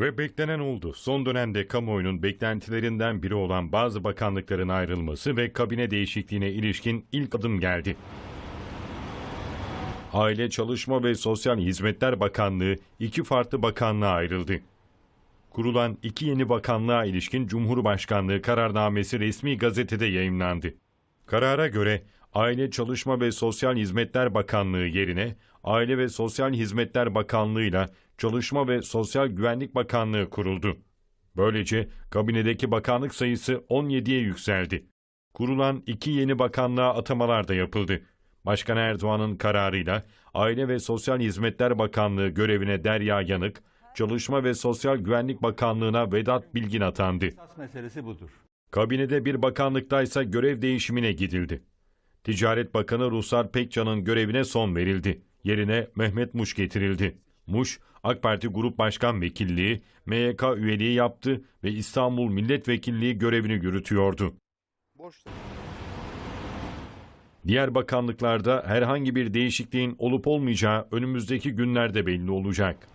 Ve beklenen oldu. Son dönemde kamuoyunun beklentilerinden biri olan bazı bakanlıkların ayrılması ve kabine değişikliğine ilişkin ilk adım geldi. Aile, Çalışma ve Sosyal Hizmetler Bakanlığı iki farklı bakanlığa ayrıldı. Kurulan iki yeni bakanlığa ilişkin Cumhurbaşkanlığı kararnamesi resmi gazetede yayımlandı. Karara göre Aile, Çalışma ve Sosyal Hizmetler Bakanlığı yerine Aile ve Sosyal Hizmetler Bakanlığı ile Çalışma ve Sosyal Güvenlik Bakanlığı kuruldu. Böylece kabinedeki bakanlık sayısı 17'ye yükseldi. Kurulan iki yeni bakanlığa atamalar da yapıldı. Başkan Erdoğan'ın kararıyla Aile ve Sosyal Hizmetler Bakanlığı görevine Derya Yanık, Çalışma ve Sosyal Güvenlik Bakanlığı'na Vedat Bilgin atandı. Esas meselesi budur. Kabinede bir bakanlıktaysa görev değişimine gidildi. Ticaret Bakanı Ruhsar Pekcan'ın görevine son verildi. Yerine Mehmet Muş getirildi. Muş, AK Parti Grup Başkan Vekilliği, MYK üyeliği yaptı ve İstanbul Milletvekilliği görevini yürütüyordu. Diğer bakanlıklarda herhangi bir değişikliğin olup olmayacağı önümüzdeki günlerde belli olacak.